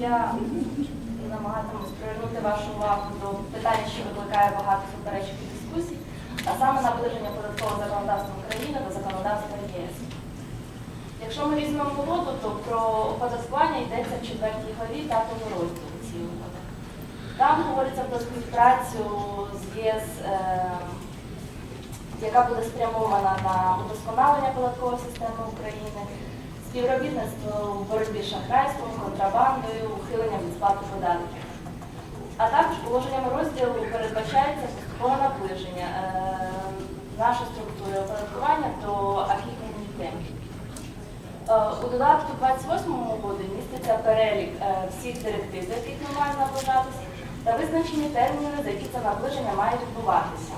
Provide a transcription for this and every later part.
я намагатимусь привернути вашу увагу до питання, що викликає багато суперечок і дискусій, а саме наближення податкового законодавства України до законодавства ЄС. Якщо ми візьмемо угоду, то про оподаткування йдеться в четвертій главі п'ятого розділу цієї угоди. Там говориться про співпрацю з ЄС, е, яка буде спрямована на удосконалення податкової системи України, співробітництво у боротьбі з шахрайством, контрабандою, ухиленням від сплати податків. А також положеннями розділу передбачається поступове наближення е, нашої структури оподаткування до акій комунітетів. Е, У додатку 28 угоди міститься перелік е, всіх директив, до яких ми маємо наближатися, та визначені терміни, за які це наближення має відбуватися.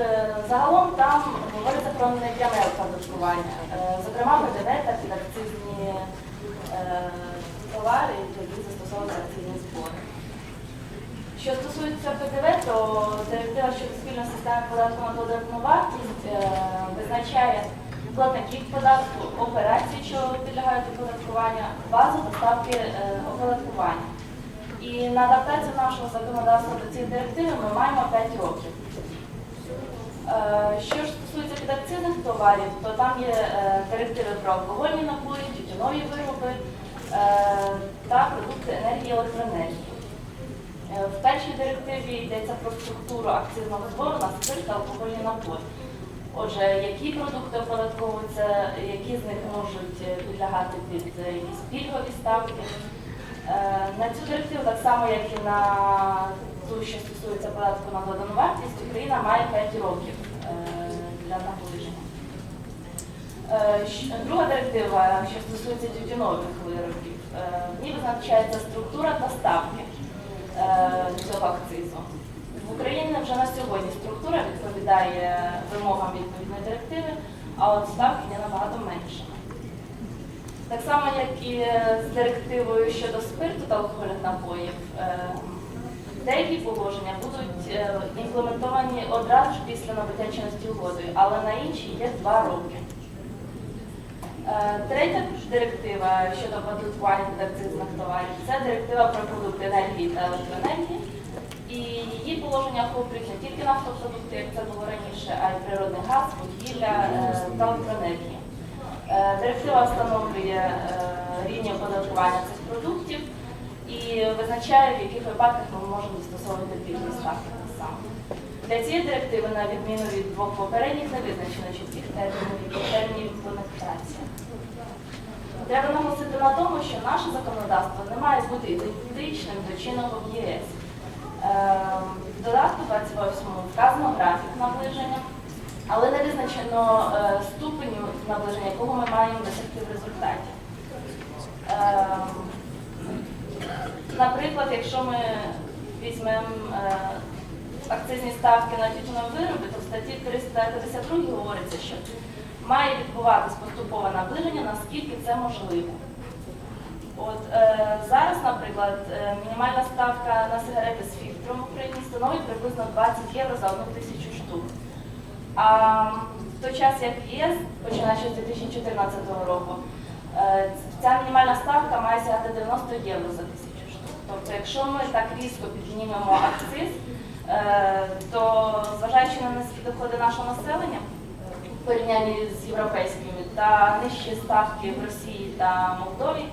Е, Загалом там говориться про непряме оподаткування, е, зокрема ПДВ та підакцизні е, товари, які застосовують акцизні збори. Що стосується ПДВ, то директива щодо спільної системи податку на додану вартість визначає платників податку, операції, що підлягають оподаткуванню, базу доставки оподаткування. І на адаптацію нашого законодавства до цієї директиви ми маємо 5 років. Е, Що ж стосується підакцизних товарів, то там є е, директиви про алкогольні напої, тютюнові вироби е, та продукти енергії електроенергії. Е, В першій директиві йдеться про структуру акцизного збору на спирт та алкогольні напої. Отже, які продукти оподатковуються, які з них можуть е, підлягати під е, якісь пільгові ставки. Е, На цю директиву, так само як і на що стосується податку на додану вартість, Україна має 5 років е, для наближення. Е, Друга директива, що стосується тютюнових виробів, е, в ній визначається структура та ставки е, цього акцизу. В Україні вже на сьогодні структура відповідає вимогам відповідної директиви, а от ставки є набагато меншими. Так само, як і з директивою щодо спирту та алкогольних напоїв, е, деякі положення будуть е, імплементовані одразу ж після набуття чинності угодою, але на інші є два роки. Е, Третя директива щодо оподаткування підакцизних товарів це директива про продукти енергії та електроенергії. І її положення охоплюють не тільки нафтопродукти, як це було раніше, а й природний газ, вугілля е, та електроенергія. Е, Директива встановлює рівні оподаткування цих продуктів визначає, в яких випадках ми можемо застосовувати пільгові ставки так само. Для цієї директиви, на відміну від двох попередніх, не визначено чітких термінів і термінів імплементації. Треба наголосити на тому, що наше законодавство не має бути ідентичним до чинного в ЄС. Е, В додатку 28 вказано графік наближення, але не визначено е, ступеню наближення, якого ми маємо досягти в результаті. Наприклад, якщо ми візьмемо е, акцизні ставки на тютюнові вироби, то в статті 352 говориться, що має відбуватись поступове наближення, наскільки це можливо. От е, зараз, наприклад, е, мінімальна ставка на сигарети з фільтром в Україні становить приблизно 20 євро за одну тисячу штук. А в той час, як ЄС, починаючи з 2014 року, ця мінімальна ставка має сягати 90 євро за тисячу штук. Тобто, якщо ми так різко піднімемо акциз, е, то зважаючи на низькі доходи нашого населення, в порівнянні з європейськими та нижчі ставки в Росії та Молдові,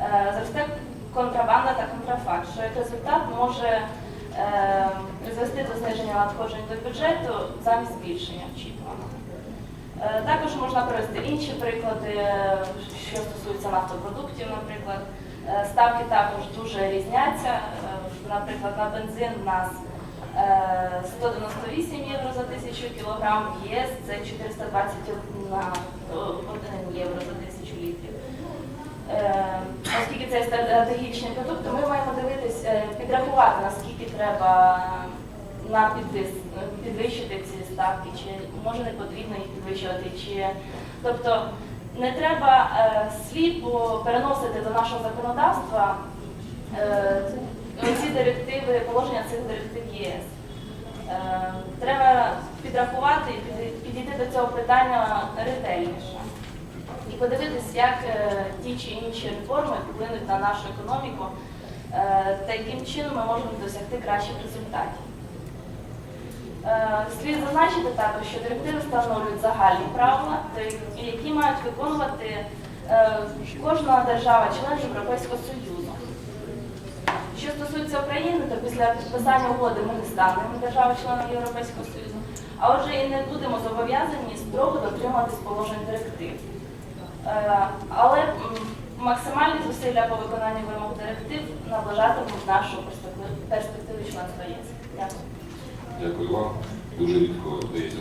е, зросте контрабанда та контрафакт, що як результат може е, призвести до зниження надходжень до бюджету замість збільшення очікуваного. Е, Також можна привести інші приклади, е, що стосуються нафтопродуктів, наприклад. Е, Ставки також дуже різняться. Наприклад, на бензин в нас е, 198 євро за тисячу кілограм, в ЄС це 420 на 1 євро за тисячу літрів. Оскільки це стратегічний продукт, ми маємо дивитись, е, підрахувати, наскільки треба на підвис, підвищити ці ставки, чи може не потрібно їх підвищувати, чи тобто не треба е, сліпо переносити до нашого законодавства е, ці директиви, положення цих директив ЄС. Е, треба підрахувати і підійти до цього питання ретельніше. І подивитись, як е, ті чи інші реформи вплинуть на нашу економіку, е, та яким чином ми можемо досягти кращих результатів. Е, Слід зазначити також, що директиви встановлюють загальні правила, які мають виконувати е, кожна держава-член Європейського Союзу. Що стосується України, то після підписання угоди ми не станемо державою-членом Європейського Союзу, а отже і не будемо зобов'язані строго дотримуватись положень директив. Е, Але максимальні зусилля по виконанню вимог директив наближатимуть нашу Дякую. Вам. Дуже рідко вдається